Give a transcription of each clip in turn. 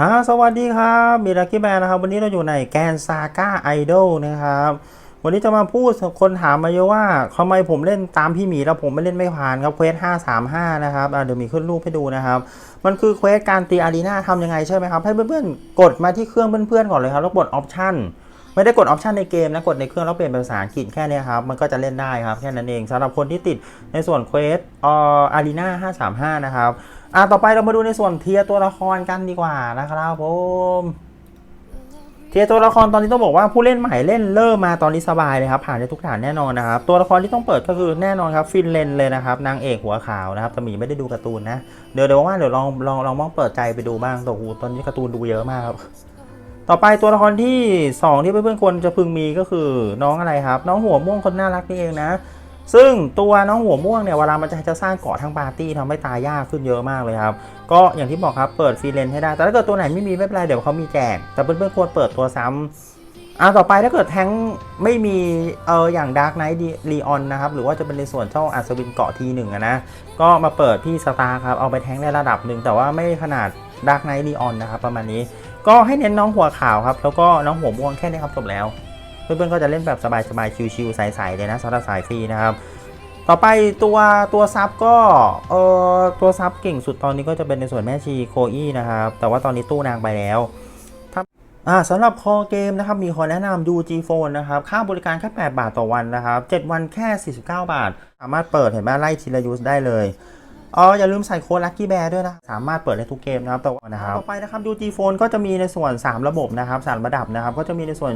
ฮะสวัสดีครับมีลั c กี้แมนนะครับ วันนี้เราอยู่ในแกนซาก้าไอดอลนะครับ วันนี้จะมาพูดคนถามมาเยอะว่าทำไมผมเล่นตามพี่หมีแล้วผมไม่เล่นไม่ผ่านครับเควส535นะครับเดี๋ยวมีขึ้นรูปให้ดูนะครับ มันคือเควสการตีอารีนาทำยังไงใช่ไหมครับ ให้เพื่อนๆ กดมาที่เครื่องเพื่อนๆก่อนเลยครับ แล้วกดออปชั่น ไม่ได้กดออปชันในเกมนะ กดในเครื่องแล้วเปลี่ยนเป็นภาษาอังกฤษแค่นี้ครับ มันก็จะเล่นได้ครับ แค่นั้นเองสำหรับคนที่ติดในส่วนเควสเอ่อารีนา535 นะครับ อะ ต่อไปเรามาดูในส่วนเทียตัวละครกันดีกว่านะครับผมเทียตัวละครตอนนี้ต้องบอกว่าผู้เล่นใหม่เล่นเริ่มมาตอนนี้สบายเลยครับผ่านได้ทุกฐานแน่นอนนะครับ ตัวละครที่ต้องเปิดก็คือแน่นอนครับฟินเลนเลยนะครับนางเอกหัวขาวนะครับแต่หมีไม่ได้ดูการ์ตูนนะเดี๋ยวเดี๋ยวว่าเดี๋ยวลองลองลองมองเปิดใจไปดูบ้างแต่โอ้โหตอนนี้การ์ตูนดูเยอะมากครับ ต่อไปตัวละครที่ 2 ที่เพื่อนๆควรจะพึงมีก็คือน้องอะไรครับ น้องหัวม่วงคนน่ารักนี่เองนะ ซึ่งตัวน้องหัวม่วงเนี่ยเวลามันจะจะสร้างเกาะทั้งปาร์ตี้ทำให้ตายยากขึ้นเยอะมากเลยครับ ก็อย่างที่บอกครับเปิดฟรีเลนให้ได้ แต่ถ้าเกิดตัวไหนไม่มีไม่เป็นไรเดี๋ยวเขามีแจกแต่เพื่อนๆควรเปิดตัวซ้ำอ่าต่อไปถ้าเกิดแท้งไม่มีเอออย่างดาร์กไนท์ลีออนนะครับหรือว่าจะเป็นในส่วนเจ้าอัศวินเกาะทีหนึ่งนะก็มาเปิดที่สตาร์ครับเอาไปแท้งได้ระดับหนึ่งแต่ว่าไม่ขนาดดาร์กไนท์ลีออนนะครับประมาณนี้ ก็ให้เน้นน้องหัวขาวครับ แล้วก็น้องหัวม่วงแค่นี้ครับจบแล้ว เพื่อนๆก็จะเล่นแบบสบายๆชิวๆใสๆเลยนะสำหรับสายฟรีนะครับต่อไปตัวตัวซับก็เออตัวซับเก่งสุดตอนนี้ก็จะเป็นในส่วนแม่ชีโคอี้นะครับ แต่ว่าตอนนี้ตู้นางไปแล้วอ่าสำหรับคอเกมนะครับ มีขอแนะนำ UG Phone นะครับ ค่าบริการแค่ 8 บาทต่อวันนะครับ 7 วันแค่ 49 บาท สามารถเปิดเห็นไหมไล่ทีละยูสได้เลย อ๋ออย่าลืมใส่โค้ด Lucky Bear ด้วยนะ สามารถเปิดได้ทุกเกมนะครับแต่ว่านะครับต่อไปนะครับ UG Phone ก็จะมีในส่วน 3 ระบบนะครับ3ระดับนะครับ ก็จะมีในส่วน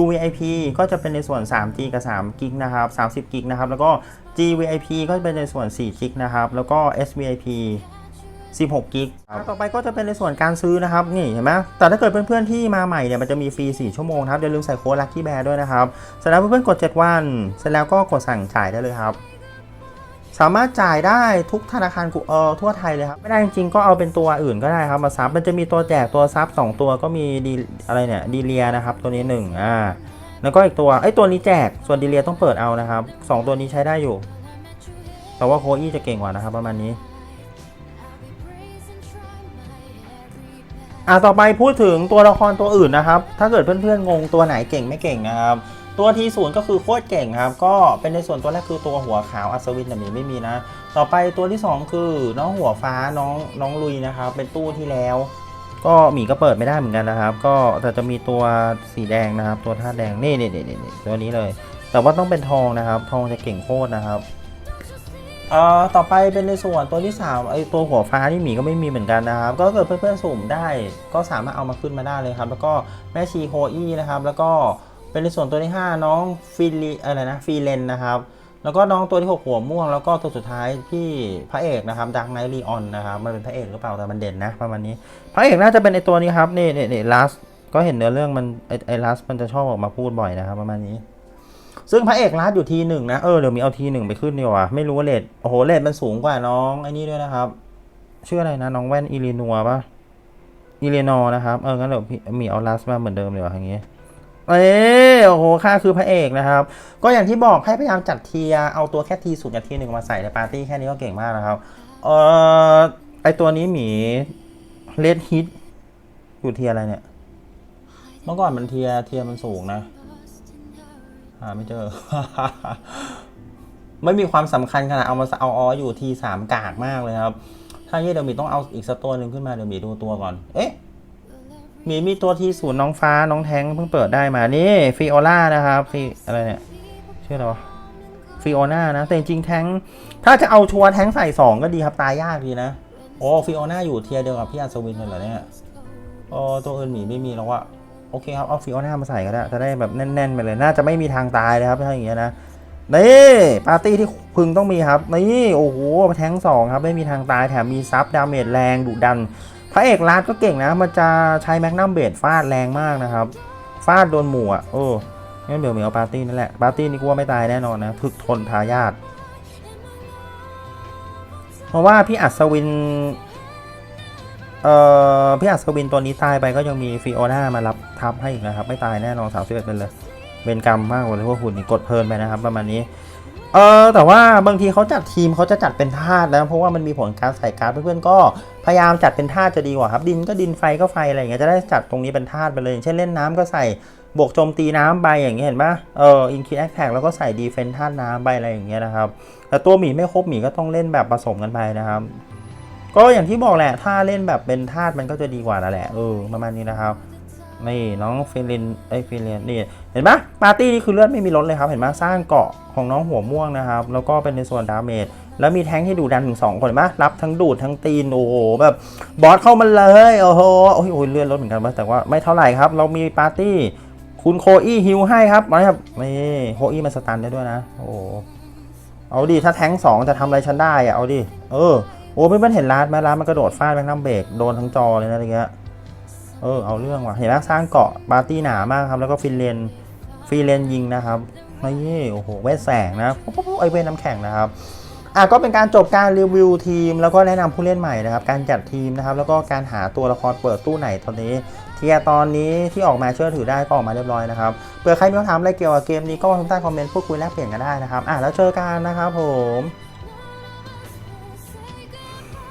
UVIP ก็จะเป็นในส่วน 3G กับ3 g ิกนะครับ30 g ิกนะครับ แล้วก็ GVIP ก็จะเป็นในส่วน4 g ิกนะครับ แล้วก็ SVIP 16กิกต่อไปก็จะเป็นในส่วนการซื้อนะครับ นี่เห็นไหมแต่ถ้าเกิดเพื่อนๆที่มาใหม่เนี่ยมันจะมีฟรี 4 ชั่วโมงครับอย่าลืมใส่โค้ด Lucky Bear ด้วยนะครับ เสร็จแล้วเพื่อนๆกด 7 วัน เสร็จแล้วก็กดสั่งจ่ายได้เลยครับ สามารถจ่ายได้ทุกธนาคารกูเออทั่วไทยเลยครับ ไม่ได้จริงๆก็เอาเป็นตัวอื่นก็ได้ครับมาซับมันจะมีตัวแจกตัวซับ2ตัวก็มีดีอะไรเนี่ยดีเลียนะครับ ตัวนี้1อ่าแล้วก็อีกตัวไอ้ตัวนี้แจกส่วนดีเลียต้องเปิดเอานะครับสองตัวนี้ใช้ได้อยู่ แต่ว่าโคอี้จะเก่งกว่านะครับประมาณนี้อ่าต่อไปพูดถึงตัวละครตัวอื่นนะครับ ถ้าเกิดเพื่อนๆงงตัวไหนเก่งไม่เก่งนะครับ ตัวทีศูนย์ก็คือโคตรเก่งครับ ก็เป็นในส่วนตัวแรกคือตัวหัวขาวอัศวินแต่หมีไม่มีนะ ต่อไปตัวที่ 2 คือน้องหัวฟ้าน้องน้องลุยนะครับ เป็นตู้ที่แล้ว ก็หมีก็เปิดไม่ได้เหมือนกันนะครับ ก็แต่จะมีตัวสีแดงนะครับ ตัวท่าตุแดงนี่นี่นี่นี่ตัวนี้เลย แต่ว่าต้องเป็นทองนะครับ ทองจะเก่งโคตรนะครับเอ่อต่อไปเป็นในส่วนตัวที่3ไอตัวหัวฟ้าที่หมีก็ไม่มีเหมือนกันนะครับ ก็เกิดเพื่อนๆสุ่มได้ ก็สามารถเอามาขึ้นมาได้เลยครับ แล้วก็แม่ชีโคอี้นะครับ แล้วก็ เป็นในส่วนตัวที่ 5 น้องฟิลีอะไรนะฟีเลนนะครับ แล้วก็น้องตัวที่ 6 หัวม่วง แล้วก็ตัวสุดท้ายที่พระเอกนะครับดังไนท์ลีออนนะครับ มันเป็นพระเอกหรือเปล่าแต่มันเด่นนะประมาณนี้ พระเอกน่าจะเป็นไอตัวนี้ครับนี่นี่นี่ลัสก็เห็นเนื้อเรื่องมันไอไอลัสมันจะชอบออกมาพูดบ่อยนะครับประมาณนี้ ซึ่งพระเอกลัดอยู่ทีหนึ่งนะเออเดี๋ยวมีเอาทีหนึ่งไปขึ้นดีกว่าไม่รู้ว่าเลทโอ้โหเลทมันสูงกว่าน้องไอ้นี่ด้วยนะครับชื่ออะไรนะน้องแว่นอิลินัวปะอิเลนอนะครับ เอองั้นเดี๋ยวพี่มีเอาลัสมาเหมือนเดิมเลยวะอย่างงี้ เอ้ยโอ้โหค่าคือพระเอกนะครับ ก็อย่างที่บอกให้พยายามจัดเทียร์เอาตัวแค่ทีศูนย์กับทีหนึ่งมาใส่ในปาร์ตี้แค่นี้ก็เก่งมากนะครับ เออไอตัวนี้หมีเลดฮิตอยู่เทียร์อะไรเนี่ย เมื่อก่อนมันเทียร์เทียร์มันสูงนะ หาไม่เจอ ไม่มีความสำคัญขนาดเอามาเอาอออยู่ทีสามกากมากเลยครับ ถ้าเยี่เดี๋ยวมีต้องเอาอีกสักตัวหนึ่งขึ้นมาเดี๋ยวมีดูตัวก่อน เอ๊ะ มีมีตัวทีศูนย์น้องฟ้าน้องแทงเพิ่งเปิดได้มานี่ฟิโอล่านะครับฟิอะไรเนี่ยชื่ออะไรวะฟิโอน่านะ แต่จริงแทงถ้าจะเอาชัวร์แทงใส่สองก็ดีครับตายยากดีนะโอ้ฟิโอน่าอยู่เทียร์เดียวกับพี่อัศวินเลยเหรอเนี่ยโอ้ตัวอื่นหมีไม่มีแล้วอะโอเคครับเอาฟิโอน่ามาใส่ก็ได้จะได้แบบแน่นๆไปเลยน่าจะไม่มีทางตายเลยครับถ้าอย่างเงี้ยนะนี่ปาร์ตี้ที่พึงต้องมีครับนี่โอ้โหแทงสองครับไม่มีทางตายแถมมีซับดาเมจแรงดุดัน พระเอกลาดก็เก่งนะ มันจะใช้แมกนัมเบดฟาดแรงมากนะครับ ฟาดโดนหมู่อะโอ้งั้นเดี๋ยวเหมียวปาร์ตี้นั่นแหละ ปาร์ตี้นี่กูว่าไม่ตายแน่นอนนะถึกทนทายาทเพราะว่าพี่อัศวิน เอ่อ พี่อัศวินตัวนี้ตายไปก็ยังมีฟิโอน่ามารับทับให้อีกนะครับ ไม่ตายแน่นอนสาวเสือเป็นเลย เวรกรรมมากกว่าเลยพวกคุณนี่กดเพลินไปนะครับ ประมาณนี้ เออแต่ว่าบางทีเขาจัดทีมเขาจะจัดเป็นธาตุนะเพราะว่ามันมีผลการใส่การ์ดเพื่อนๆก็พยายามจัดเป็นธาตุจะดีกว่าครับ ดินก็ดินไฟก็ไฟอะไรอย่างเงี้ยจะได้จัดตรงนี้เป็นธาตุไปเลยเช่นเล่นน้ำก็ใส่บวกโจมตีน้ำไปอย่างเงี้ยเห็นปะเอออินคิดแอคแท็กแล้วก็ใส่ดีเฟนธาตุน้ำไปอะไรอย่างเงี้ยนะครับแต่ตัวหมีไม่ครบหมีก็ต้องเล่นแบบผสมกันไปนะครับ ก็อย่างที่บอกแหละถ้าเล่นแบบเป็นธาตุมันก็จะดีกว่าแล้วแหละเออประมาณนี้นะครับ นี่น้องเฟิลินไอยฟิลินนี่เห็นปะปาร์ตี้นี่คือเลือดไม่มีลดเลยครับ เห็นปะสร้างเกาะของน้องหัวม่วงนะครับ แล้วก็เป็นในส่วนดาเมจแล้วมีแท้งที่ดูดันถึงสองคนเห็นปะรับทั้งดูดทั้งตีนโอ้โหแบบบอสเข้ามาเลยโอ้โหโอ้ยโอ้ยเลือดลดเหมือนกันปะแต่ว่าไม่เท่าไหร่ครับ เรามีปาร์ตี้คุณโคอี้ฮิวให้ครับมาครับนี่โคอี้มันสตันได้ด้วยนะโอ้เอาดิถ้าแท้งสองจะทำอะไรฉันได้อะเอาดิเออโอ้เพื่อนเห็นร้านไหมร้านมันกระโดดฟาดแมงน้ำเบรกโดนทั้งจอเลยนะอะไรเงี้ย เออเอาเรื่องว่ะเห็นไหมสร้างเกาะปาร์ตี้หนามากครับ แล้วก็ฟินเลนฟินเลนยิงนะครับนี่โอ้โหเวทแสงนะไอเวทน้ำแข็งนะครับอะก็เป็นการจบการรีวิวทีม แล้วก็แนะนำผู้เล่นใหม่นะครับ การจัดทีมนะครับ แล้วก็การหาตัวละครเปิดตู้ไหนตอนนี้เทียตอนนี้ที่ออกมาเชื่อถือได้ก็ออกมาเรียบร้อยนะครับเผื่อใครมีคำถามอะไรเกี่ยวกับเกมนี้ก็ทางใต้คอมเมนต์พูดคุยแลกเปลี่ยนกันได้นะครับอะแล้วเจอกันนะครับผม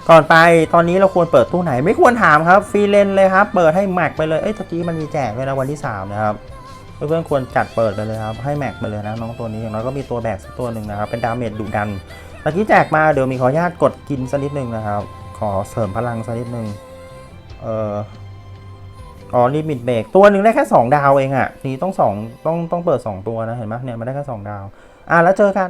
ก่อนไปตอนนี้เราควรเปิดตู้ไหนไม่ควรถามครับฟรีเลนเลยครับ เปิดให้แม็กไปเลยเอ้ยตะกี้มันมีแจกด้วยนะวันที่ 3 นะครับเพื่อนๆควรจัดเปิดไปเลยครับให้แม็กไปเลยนะน้องตัวนี้อย่างน้อยก็มีตัวแบกสักตัวหนึ่งนะครับเป็นดาเมจดุดันตะกี้แจกมาเดี๋ยวมีขออนุญาตกดกินสักนิดนึงนะครับ ขอเสริมพลังสักนิดนึงเอ่ออ๋อลิมิตเบรกตัวหนึ่งได้แค่ 2 ดาวเองอะ่ะนี่ต้องสองต้องต้องเปิด 2 ตัวนะเห็นไหมเนี่ยมันได้แค่2ดาว อะแล้วเจอกัน